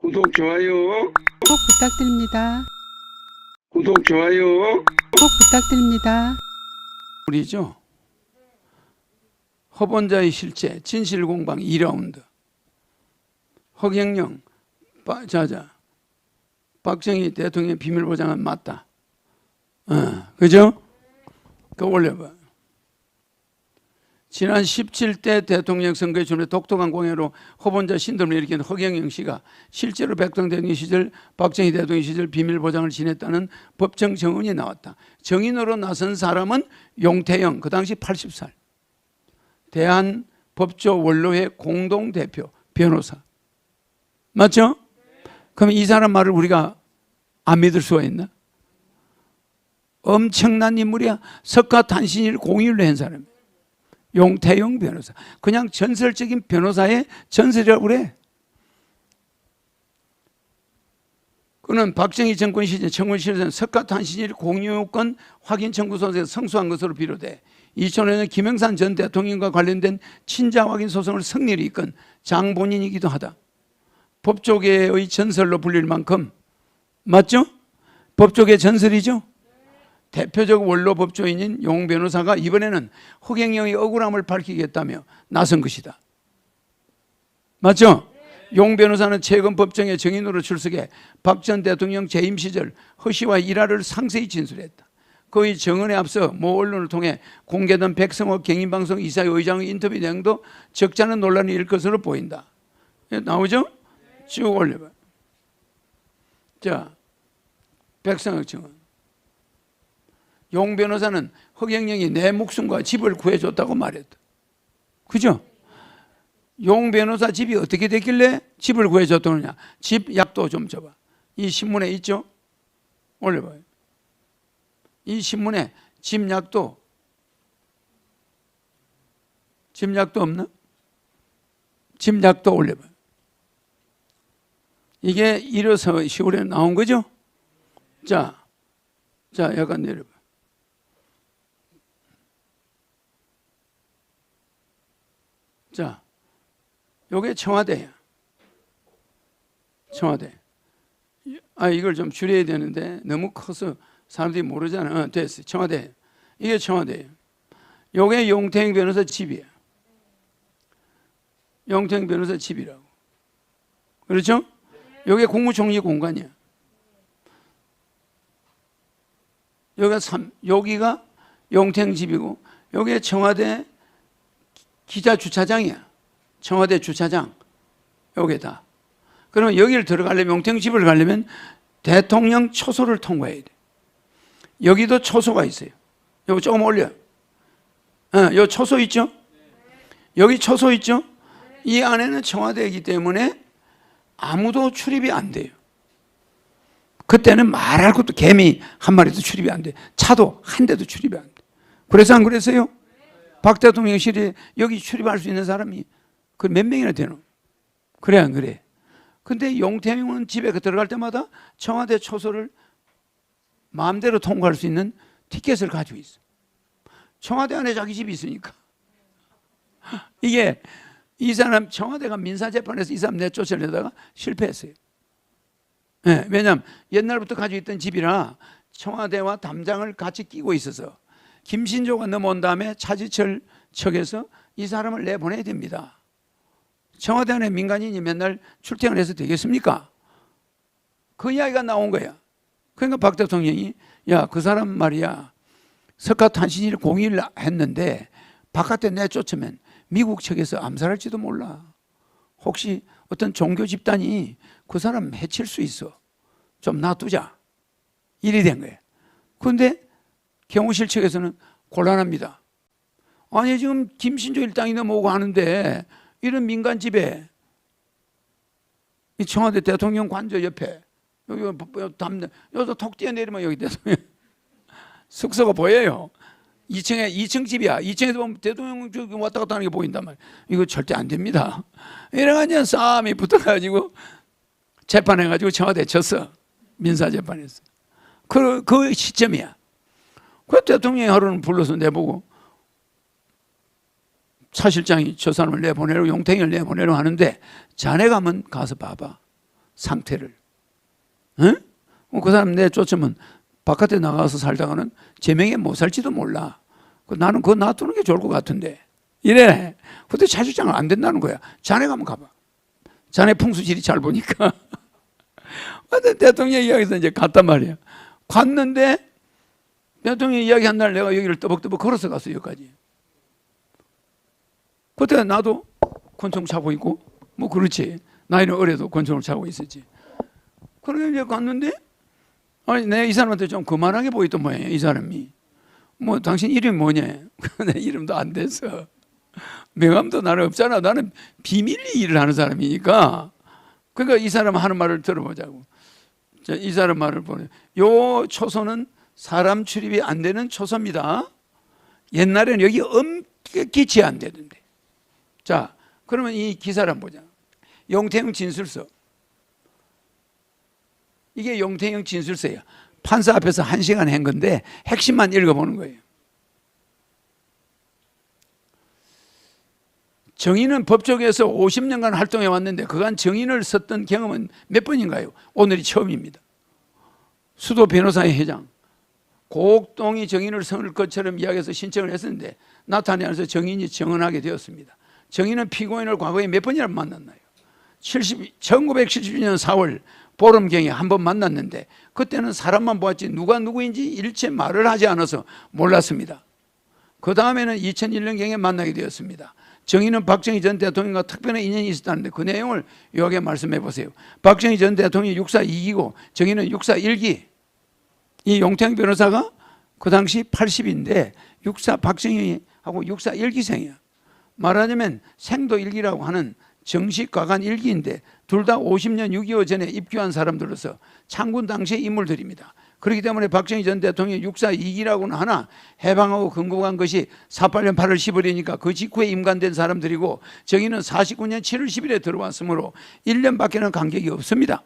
구독, 좋아요, 꼭 부탁드립니다. 구독, 좋아요. 꼭 부탁드립니다. 우리죠. 허본자의 실체 진실 공방 2라운드 허경영 빠- 자자 박정희 대통령의 비밀 보장은 맞다. 어, 그죠? 그 올려봐. 지난 17대 대통령 선거에 준해 독특한 공약으로 허본자 신도를 일으킨 허경영 씨가 실제로 백당 대통령 시절 박정희 대통령 시절 비밀보장을 지냈다는 법정 정언이 나왔다. 정인으로 나선 사람은 용태영, 그 당시 80살. 대한법조 원로회 공동대표 변호사. 맞죠? 그럼 이 사람 말을 우리가 안 믿을 수가 있나? 엄청난 인물이야. 석가탄신일 공유를 한 사람. 용태영 변호사. 그냥 전설적인 변호사의 전설이라고 그래. 그는 박정희 정권 시절 청원실에서는 석가탄신일 공유권 확인 청구소에서 성수한 것으로 비롯해 2005년 김영삼 전 대통령과 관련된 친자 확인 소송을 승리를 이끈 장본인이기도 하다. 법조계의 전설로 불릴 만큼 맞죠? 법조계 전설이죠? 대표적 원로 법조인인 용 변호사가 이번에는 허경영의 억울함을 밝히겠다며 나선 것이다. 맞죠? 용 변호사는 최근 법정에 정인으로 출석해 박 전 대통령 재임 시절 허 씨와 일화를 상세히 진술했다. 그의 정언에 앞서 모 언론을 통해 공개된 백성호 경인방송 이사회 의장의 인터뷰 내용도 적지 않은 논란이 일 것으로 보인다. 예, 나오죠? 쭉 올려봐. 자, 백성호 정언. 용 변호사는 허경영이 내 목숨과 집을 구해줬다고 말했다. 그죠? 용 변호사 집이 어떻게 됐길래 집을 구해줬더냐? 집 약도 좀 줘봐. 이 신문에 있죠? 올려봐요. 이 신문에 집 약도 집 약도 없나? 집 약도 올려봐. 이게 일어서 시골에 나온 거죠? 자, 자, 약간 내려봐. 자, 요게 청와대야. 청와대. 아, 이걸 좀 줄여야 되는데 너무 커서 사람들이 모르잖아. 어, 됐어. 청와대. 이게 청와대예요. 요게 용태영 변호사 집이야. 용태영 변호사 집이라고. 그렇죠? 요게 국무총리 공간이야. 여기가 삼, 여기가 용태영 집이고 요게 청와대 기자 주차장이야. 청와대 주차장. 요게 다. 그러면 여기를 들어가려면 용태영 집을 가려면 대통령 초소를 통과해야 돼. 여기도 초소가 있어요. 요거 조금 올려. 어, 요 초소 있죠? 여기 초소 있죠? 이 안에는 청와대이기 때문에 아무도 출입이 안 돼요. 그때는 말할 것도 개미 한 마리도 출입이 안 돼. 차도 한 대도 출입이 안 돼. 그래서 안 그랬어요? 박 대통령실에 여기 출입할 수 있는 사람이 그 몇 명이나 되노? 그래 안 그래? 근데 용태영은 집에 그 들어갈 때마다 청와대 초소를 마음대로 통과할 수 있는 티켓을 가지고 있어. 청와대 안에 자기 집이 있으니까. 이게 이 사람 청와대가 민사재판에서 이 사람 내쫓으려다가 실패했어요. 네, 왜냐하면 옛날부터 가지고 있던 집이라 청와대와 담장을 같이 끼고 있어서 김신조가 넘어온 다음에 차지철 측에서 이 사람을 내보내야 됩니다. 청와대 안에 민간인이 맨날 출퇴근해서 되겠습니까? 그 이야기가 나온 거야. 그러니까 박 대통령이 야 그 사람 말이야 석가탄신일 공의를 했는데 바깥에 내쫓으면 미국 측에서 암살할지도 몰라. 혹시 어떤 종교 집단이 그 사람 해칠 수 있어. 좀 놔두자. 일이 된 거예요. 그런데 경호실 측에서는 곤란합니다. 아니 지금 김신조 일당이 넘어오고 하는데 이런 민간 집에 이 청와대 대통령 관저 옆에 여기 담 여기서 톡 뛰어내리면 여기 대통령 숙소가 보여요. 2층에 2층 집이야. 2층에서 보면 대통령 저기 왔다 갔다 하는 게 보인단 말이야. 이거 절대 안 됩니다. 이래가지고 싸움이 붙어가지고 재판해가지고 청와대 졌어. 민사 재판에서. 그, 그 시점이야. 그 대통령이 하루는 불러서 내보고 사실장이 저 사람을 내보내로 용태경을 내보내로 하는데 자네 가면 가서 봐봐. 상태를. 응? 어, 그 사람 내쫓으면 바깥에 나가서 살다가는 제명에 못 살지도 몰라. 그 나는 그거 놔두는 게 좋을 것 같은데. 이래. 근데 차주장은 안 된다는 거야. 자네가 한번 가봐. 자네 풍수질이 잘 보니까. 대통령 이야기에서 이제 갔단 말이야. 갔는데 대통령 이야기한 날 내가 여기를 떠벅떠벅 걸어서 갔어 여기까지. 그때 나도 권총 차고 있고 뭐 그렇지. 나이는 어려도 권총을 차고 있었지. 그러게 이제 갔는데 아니 내가 이 사람한테 좀 그만하게 보였던 모양이야 이 사람이. 뭐 당신 이름이 뭐냐? 내 이름도 안 됐어. 명함도 나는 없잖아. 나는 비밀리 일을 하는 사람이니까. 그러니까 이 사람 하는 말을 들어보자고. 자, 이 사람 말을 보내. 요 초소는 사람 출입이 안 되는 초소입니다. 옛날에는 여기 엄격히 제한되던데. 자, 그러면 이 기사를 한번 보자. 용태영 진술서. 이게 용태영 진술서예요. 판사 앞에서 한 시간 한 건데 핵심만 읽어보는 거예요. 정인은 법조계에서 50년간 활동해 왔는데 그간 정인을 썼던 경험은 몇 번인가요? 오늘이 처음입니다. 수도 변호사의 회장 곡동이 정인을 선을 것처럼 이야기해서 신청을 했었는데 나타내서 정인이 정언하게 되었습니다. 정인은 피고인을 과거에 몇 번이나 만났나요? 70, 1970년 4월 보름경에 한 번 만났는데 그때는 사람만 보았지 누가 누구인지 일체 말을 하지 않아서 몰랐습니다. 그 다음에는 2001년경에 만나게 되었습니다. 정의는 박정희 전 대통령과 특별한 인연이 있었다는데 그 내용을 요하게 말씀해 보세요. 박정희 전 대통령이 육사 2기고 정의는 육사 1기. 이 용태영 변호사가 그 당시 80인데 육사 박정희하고 육사 1기생이야. 말하자면 생도 1기라고 하는 정식 과간 1기인데 둘 다 50년 6.25 전에 입교한 사람들로서 창군 당시의 인물들입니다. 그렇기 때문에 박정희 전 대통령이 육사 2기라고는 하나 해방하고 건국한 것이 48년 8월 10일이니까 그 직후에 임관된 사람들이고 정의는 49년 7월 10일에 들어왔으므로 1년밖에는 간격이 없습니다.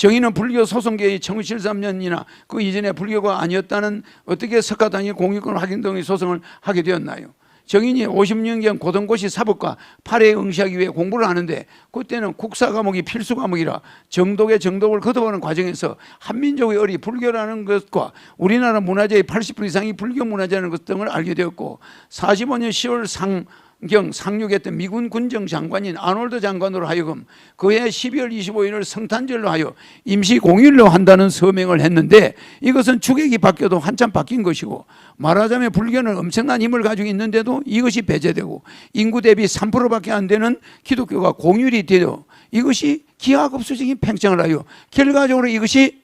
정의는 불교 소송계의 1973년이나 그 이전에 불교가 아니었다는 어떻게 석가당이 공유권 확인 등의 소송을 하게 되었나요? 정인이 50년경 고등고시 사법과 팔에 응시하기 위해 공부를 하는데 그때는 국사 과목이 필수 과목이라 정독의 정독을 거듭하는 과정에서 한민족의 의리 불교라는 것과 우리나라 문화재의 80% 이상이 불교 문화재라는 것 등을 알게 되었고 45년 10월 상 경 상륙했던 미군 군정 장관인 아놀드 장관으로 하여금 그해 12월 25일을 성탄절로 하여 임시 공휴일로 한다는 서명을 했는데 이것은 주객이 바뀌어도 한참 바뀐 것이고 말하자면 불교는 엄청난 힘을 가지고 있는데도 이것이 배제되고 인구 대비 3%밖에 안 되는 기독교가 공휴일이 되어 이것이 기하급수적인 팽창을 하여 결과적으로 이것이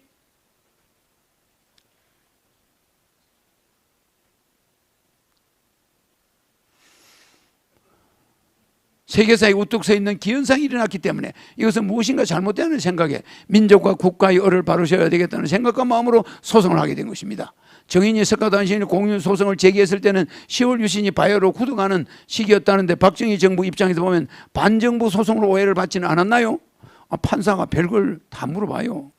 세계사에 우뚝 서 있는 기현상이 일어났기 때문에 이것은 무엇인가 잘못되는 생각에 민족과 국가의 얼을 바르셔야 되겠다는 생각과 마음으로 소송을 하게 된 것입니다. 정인이 석가단신이 공유 소송을 제기했을 때는 10월 유신이 바이오로 굳어가는 시기였다는데 박정희 정부 입장에서 보면 반정부 소송으로 오해를 받지는 않았나요? 아, 판사가 별걸 다 물어봐요.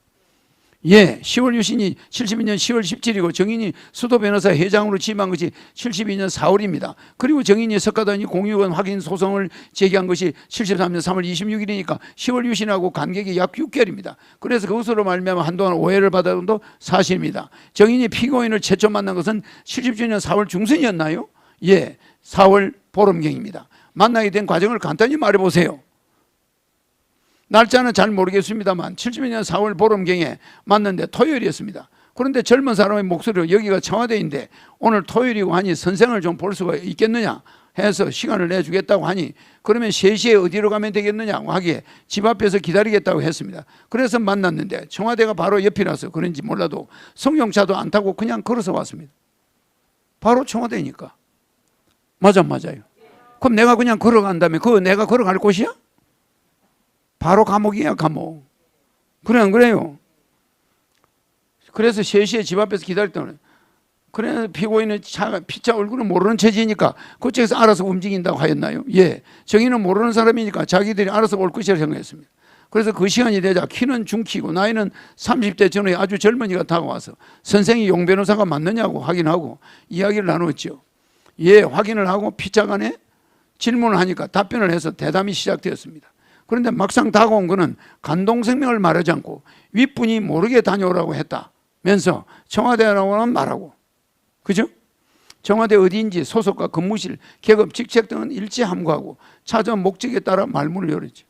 예, 10월 유신이 72년 10월 17일이고 정인이 수도 변호사 회장으로 취임한 것이 72년 4월입니다. 그리고 정인이 석가단이 공유원 확인 소송을 제기한 것이 73년 3월 26일이니까 10월 유신하고 간격이 약 6개월입니다. 그래서 그것으로 말미암아 한동안 오해를 받아온 것도 사실입니다. 정인이 피고인을 최초 만난 것은 70주년 4월 중순이었나요? 예, 4월 보름경입니다. 만나게 된 과정을 간단히 말해 보세요. 날짜는 잘 모르겠습니다만 72년 4월 보름경에 만났는데 토요일이었습니다. 그런데 젊은 사람의 목소리로 여기가 청와대인데 오늘 토요일이고 하니 선생을 좀 볼 수가 있겠느냐 해서 시간을 내주겠다고 하니 그러면 3시에 어디로 가면 되겠느냐고 하기에 집 앞에서 기다리겠다고 했습니다. 그래서 만났는데 청와대가 바로 옆이라서 그런지 몰라도 성용차도 안 타고 그냥 걸어서 왔습니다. 바로 청와대니까. 맞아 맞아요. 그럼 내가 그냥 걸어간다면 그거 내가 걸어갈 곳이야? 바로 감옥이야 감옥. 그래 안 그래요? 그래서 3시에 집 앞에서 기다릴 때는 그래 피고인은 차, 피차 얼굴은 모르는 체질이니까 그쪽에서 알아서 움직인다고 하였나요? 예. 정의는 모르는 사람이니까 자기들이 알아서 올 것이라 생각했습니다. 그래서 그 시간이 되자 키는 중키고 나이는 30대 전후에 아주 젊은이가 다가와서 선생이 용 변호사가 맞느냐고 확인하고 이야기를 나누었죠. 예, 확인을 하고 피차간에 질문을 하니까 답변을 해서 대담이 시작되었습니다. 그런데 막상 다가온 거는 간동생명을 말하지 않고 윗분이 모르게 다녀오라고 했다면서 청와대라고는 말하고 그죠? 청와대 어디인지 소속과 근무실, 계급, 직책 등은 일치 함구하고 찾아온 목적에 따라 말문을 열었죠.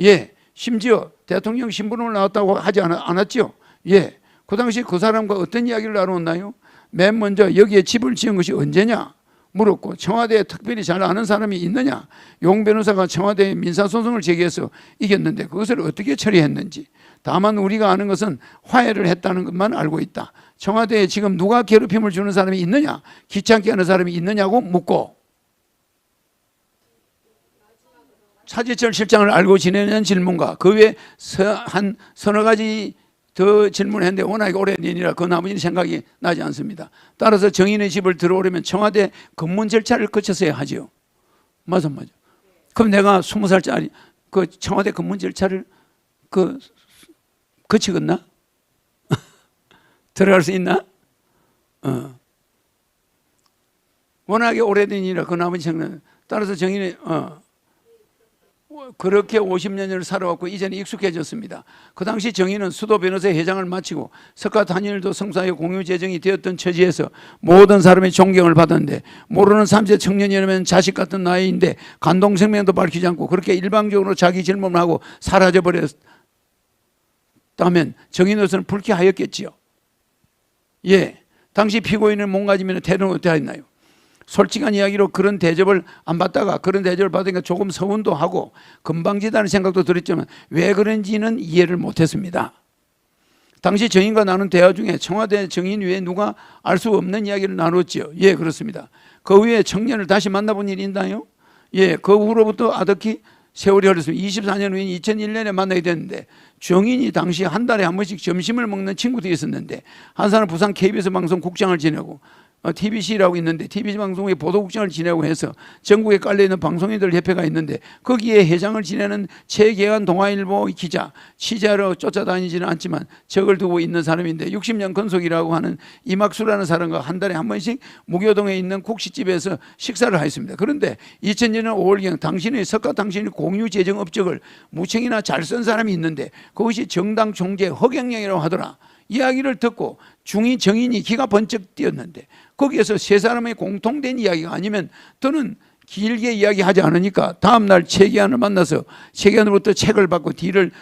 예, 심지어 대통령 신분을 나왔다고 하지 않- 않았죠. 예, 그 당시 그 사람과 어떤 이야기를 나눴나요? 맨 먼저 여기에 집을 지은 것이 언제냐? 물었고 청와대에 특별히 잘 아는 사람이 있느냐? 용 변호사가 청와대에 민사소송을 제기해서 이겼는데 그것을 어떻게 처리했는지 다만 우리가 아는 것은 화해를 했다는 것만 알고 있다. 청와대에 지금 누가 괴롭힘을 주는 사람이 있느냐? 귀찮게 하는 사람이 있느냐고 묻고 차지철 실장을 알고 지내는 질문과 그 외에 서- 한 서너 가지 더 질문했는데 워낙에 오래전이라 그 나머지는 생각이 나지 않습니다. 따라서 정인의 집을 들어오려면 청와대 검문 절차를 거쳐서야 하죠. 맞아 맞아. 그럼 내가 스무 살짜리 그 청와대 검문 절차를 그 거치겠나? 들어갈 수 있나? 어. 워낙에 오래된 일이라 그 나머지 생각. 따라서 정인의 어. 그렇게 50년을 살아왔고 이제는 익숙해졌습니다. 그 당시 정의는 수도 변호사 회장을 마치고 석가 단일도 성사의 공유 재정이 되었던 처지에서 모든 사람의 존경을 받았는데 모르는 3세 청년이라면 자식 같은 나이인데 간동 생명도 밝히지 않고 그렇게 일방적으로 자기 질문을 하고 사라져 버렸다면 정의노서는 불쾌하였겠지요. 예, 당시 피고인을 몸가지면 태도는 어떻게 했나요? 솔직한 이야기로 그런 대접을 안 받다가 그런 대접을 받으니까 조금 서운도 하고 금방지다는 생각도 들었지만 왜 그런지는 이해를 못했습니다. 당시 정인과 나눈 대화 중에 청와대 정인 외에 누가 알 수 없는 이야기를 나눴지요. 예, 그렇습니다. 그 후에 청년을 다시 만나본 일이 있나요? 예, 그 후로부터 아득히 세월이 흘렀습니다. 24년 후인 2001년에 만나게 됐는데 정인이 당시 한 달에 한 번씩 점심을 먹는 친구들이 있었는데 한 사람 부산 KBS 방송 국장을 지내고 어, TBC라고 있는데 TBC 방송의 보도국장을 지내고 해서 전국에 깔려 있는 방송인들 협회가 있는데 거기에 회장을 지내는 최계환 동아일보 기자 취재하러 쫓아다니지는 않지만 적을 두고 있는 사람인데 60년 건속이라고 하는 이막수라는 사람과 한 달에 한 번씩 무교동에 있는 국시집에서 식사를 하였습니다. 그런데 2000년 5월경 당신의 석가 당신의 공유 재정 업적을 무척이나 잘 쓴 사람이 있는데 그것이 정당 총재 허경영이라고 하더라. 이야기를 듣고 중이 정인이 기가 번쩍 뛰었는데 거기에서 세 사람의 공통된 이야기가 아니면 더는 길게 이야기하지 않으니까 다음날 최기환을 만나서 최기환으로부터 책을 받고 뒤를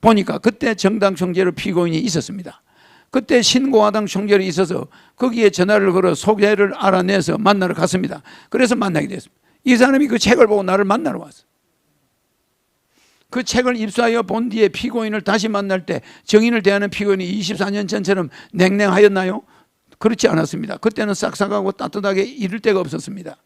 보니까 그때 정당 총재로 피고인이 있었습니다. 그때 신공화당 총재로 있어서 거기에 전화를 걸어 소개를 알아내서 만나러 갔습니다. 그래서 만나게 됐습니다. 이 사람이 그 책을 보고 나를 만나러 왔어. 그 책을 입수하여 본 뒤에 피고인을 다시 만날 때 정인을 대하는 피고인이 24년 전처럼 냉랭하였나요? 그렇지 않았습니다. 그때는 싹싹하고 따뜻하게 이를 데가 없었습니다.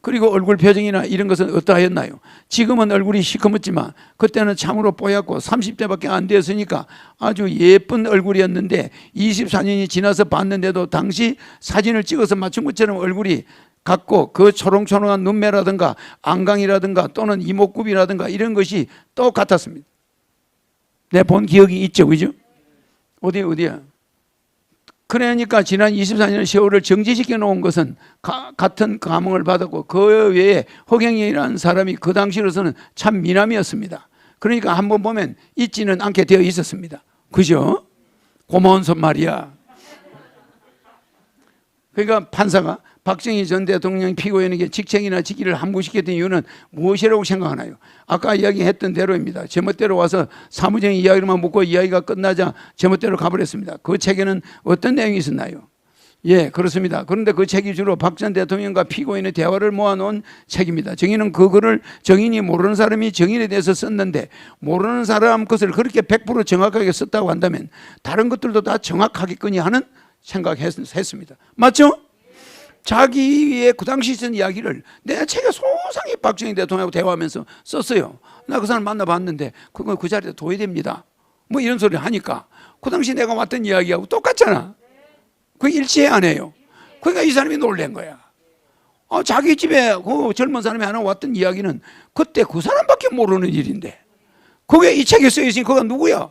그리고 얼굴 표정이나 이런 것은 어떠하였나요? 지금은 얼굴이 시커멓지만 그때는 참으로 뽀얗고 30대밖에 안 되었으니까 아주 예쁜 얼굴이었는데 24년이 지나서 봤는데도 당시 사진을 찍어서 맞춘 것처럼 얼굴이 같고 그 초롱초롱한 눈매라든가 안강이라든가 또는 이목구비라든가 이런 것이 똑같았습니다. 내 본 기억이 있죠, 그죠? 어디 어디야? 그러니까 지난 24년 세월을 정지시켜 놓은 것은 가- 같은 감흥을 받았고 그 외에 허경영이라는 사람이 그 당시로서는 참 미남이었습니다. 그러니까 한번 보면 잊지는 않게 되어 있었습니다. 그죠? 고마운 손 말이야. 그러니까 판사가 박정희 전 대통령 피고인에게 직책이나 직위를 함구시켰던 이유는 무엇이라고 생각하나요? 아까 이야기했던 대로입니다. 제멋대로 와서 사무적인 이야기로만 묻고 이야기가 끝나자 제멋대로 가버렸습니다. 그 책에는 어떤 내용이 있었나요? 예, 그렇습니다. 그런데 그 책이 주로 박 전 대통령과 피고인의 대화를 모아놓은 책입니다. 정인은 그 글을 정인이 모르는 사람이 정인에 대해서 썼는데 모르는 사람 것을 그렇게 100% 정확하게 썼다고 한다면 다른 것들도 다 정확하겠거니 하는 생각했습니다. 맞죠? 자기의 그 당시 쓴 이야기를 내 책에 소상히 박정희 대통령하고 대화하면서 썼어요. 나 그 사람 만나봤는데 그거 그 자리에 도의됩니다. 뭐 이런 소리 하니까 그 당시 내가 왔던 이야기하고 똑같잖아. 그 일치해 안 해요. 그러니까 이 사람이 놀란 거야. 어, 자기 집에 그 젊은 사람이 하나 왔던 이야기는 그때 그 사람밖에 모르는 일인데 그게 이 책에 써 있으니 그가 누구야?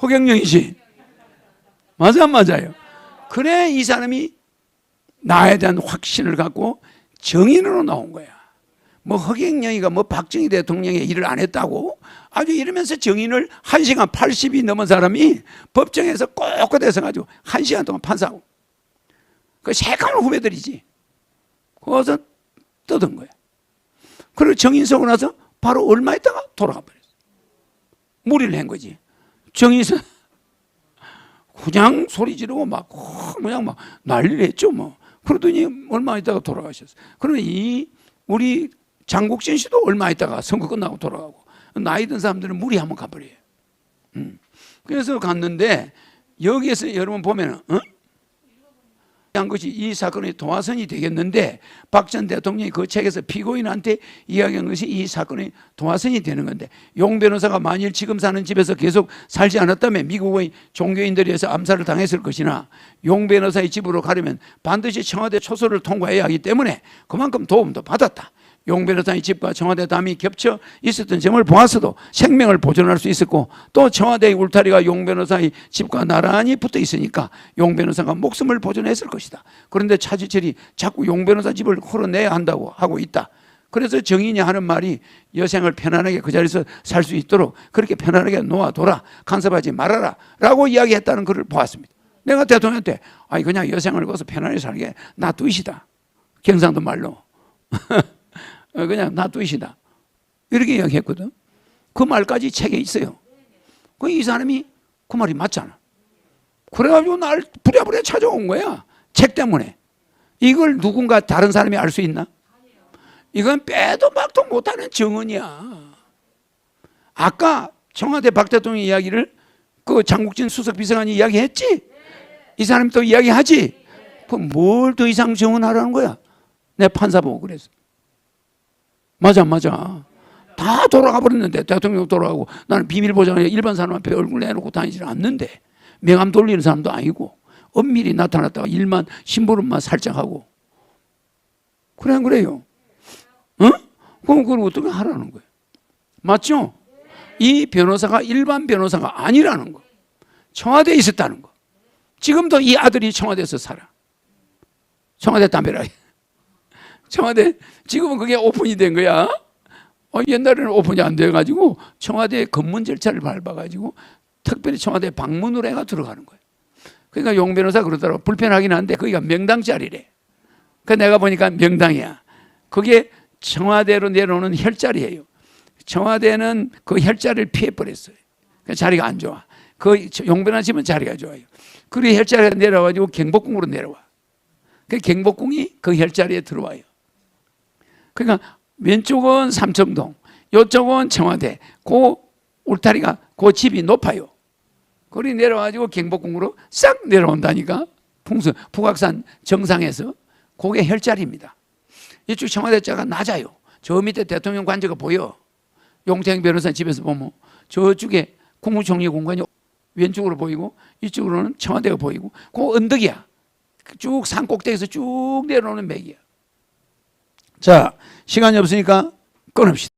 허경영이지. 맞아 안 맞아요? 그래 이 사람이 나에 대한 확신을 갖고 정인으로 나온 거야. 뭐 허경영이가 뭐 박정희 대통령의 일을 안 했다고 아주 이러면서 정인을 한시간 80이 넘은 사람이 법정에서 꼿꼿해서 가지고 한시간 동안 판사하고 그 새까만 후배들이지. 거기서 떠든 거야. 그리고 정인 서고 나서 바로 얼마 있다가 돌아가 버렸어. 무리를 한 거지. 정인서 그냥 소리 지르고 막 어, 그냥 막 난리를 했죠 뭐. 그러더니 얼마 있다가 돌아가셨어. 그러면 이 우리 장국진 씨도 얼마 있다가 선거 끝나고 돌아가고 나이 든 사람들은 무리 한번 가버려요. 음. 그래서 갔는데 여기에서 여러분 보면은 어? 한 것이 이 사건의 도화선이 되겠는데 박 전 대통령이 그 책에서 피고인한테 이야기한 것이 이 사건의 도화선이 되는 건데 용 변호사가 만일 지금 사는 집에서 계속 살지 않았다면 미국의 종교인들이 해서 암살을 당했을 것이나 용 변호사의 집으로 가려면 반드시 청와대 초소를 통과해야 하기 때문에 그만큼 도움도 받았다. 용 변호사의 집과 청와대 담이 겹쳐 있었던 점을 보았어도 생명을 보존할 수 있었고 또 청와대의 울타리가 용 변호사의 집과 나란히 붙어 있으니까 용 변호사가 목숨을 보존했을 것이다. 그런데 차지철이 자꾸 용 변호사 집을 헐어내야 한다고 하고 있다. 그래서 정인이 하는 말이 여생을 편안하게 그 자리에서 살 수 있도록 그렇게 편안하게 놓아둬라. 간섭하지 말아라. 라고 이야기했다는 글을 보았습니다. 내가 대통령한테 아니 그냥 여생을 거서 편안하게 살게 놔두시다. 경상도 말로. 어, 그냥 놔두시다. 이렇게 이야기했거든. 그 말까지 책에 있어요. 그 이 사람이 그 말이 맞잖아. 그래가지고 날 부랴부랴 찾아온 거야. 책 때문에. 이걸 누군가 다른 사람이 알 수 있나? 이건 빼도 박도 못하는 정언이야. 아까 청와대 박 대통령 이야기를 그 장국진 수석 비서관이 이야기했지? 이 사람이 또 이야기하지? 그럼 뭘 더 이상 정언하라는 거야? 내 판사 보고 그랬어. 맞아, 맞아. 다 돌아가 버렸는데 대통령 돌아가고 나는 비밀 보장에 일반 사람 앞에 얼굴 내놓고 다니지 않는데 명함 돌리는 사람도 아니고 엄밀히 나타났다가 일만 심부름만 살짝 하고 그래 안 그래요? 어? 그럼 그걸 어떻게 하라는 거예요? 맞죠? 이 변호사가 일반 변호사가 아니라는 거. 청와대에 있었다는 거. 지금도 이 아들이 청와대에서 살아. 청와대 담배라. 청와대 지금은 그게 오픈이 된 거야. 어, 옛날에는 오픈이 안 돼가지고 청와대 검문 절차를 밟아가지고 특별히 청와대 방문으로 해가 들어가는 거예요. 그러니까 용 변호사 그러더라고 불편하긴 한데 거기가 명당 자리래. 그 내가 보니까 명당이야. 그게 청와대로 내려오는 혈자리예요. 청와대는 그 혈자리를 피해 버렸어요. 그 자리가 안 좋아. 그 용변호사 집은 자리가 좋아요. 그리고 혈자리가 내려와가지고 경복궁으로 내려와. 그 경복궁이 그 혈자리에 들어와요. 그러니까 왼쪽은 삼청동, 이쪽은 청와대. 그 울타리가 그 집이 높아요. 거기 내려와가지고 경복궁으로 싹 내려온다니까. 풍수 북악산 정상에서 그게 혈자리입니다. 이쪽 청와대 자가 낮아요. 저 밑에 대통령 관저가 보여. 용태영 변호사 집에서 보면 저쪽에 국무총리 공간이 왼쪽으로 보이고 이쪽으로는 청와대가 보이고 그 언덕이야. 쭉 산 꼭대기에서 쭉 내려오는 맥이야. 자, 시간이 없으니까 끊읍시다.